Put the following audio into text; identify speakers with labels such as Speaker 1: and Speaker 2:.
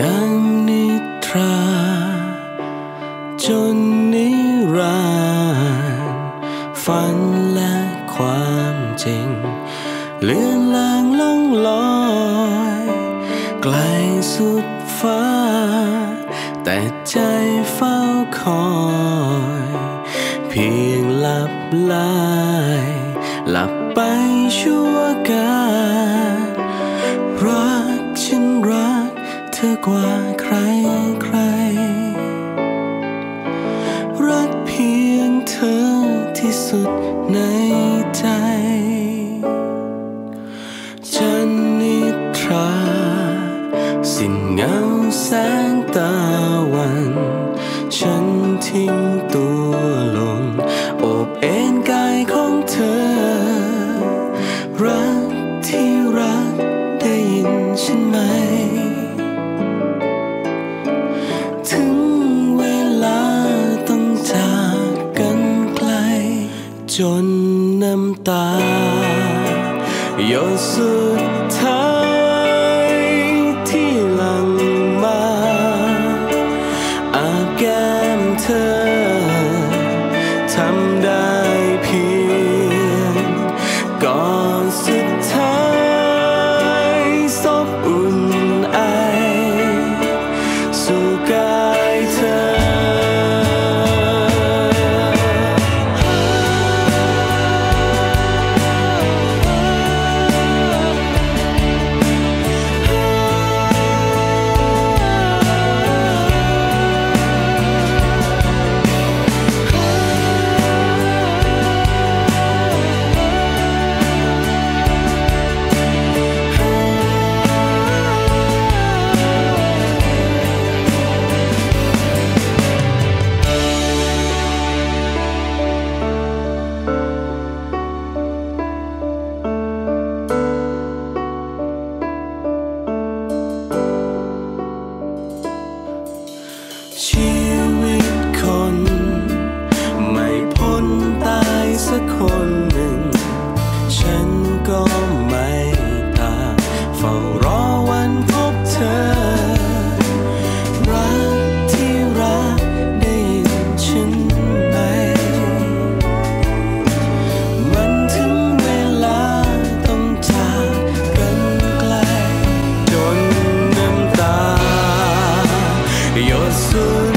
Speaker 1: ดังนิทราจนนิรันดร์ฝันและความจริง เลือนลางล่องลอยไกลสุดฟ้า แต่ใจเฝ้าคอย เพียงหลับไหลหลับไปชั่วการ กว่าใครใคร รักเพียงเธอที่สุดในใจ จันนิทรา สิ้นเงาแสงตะ จนน้ำตาหยดสุดท้า You're so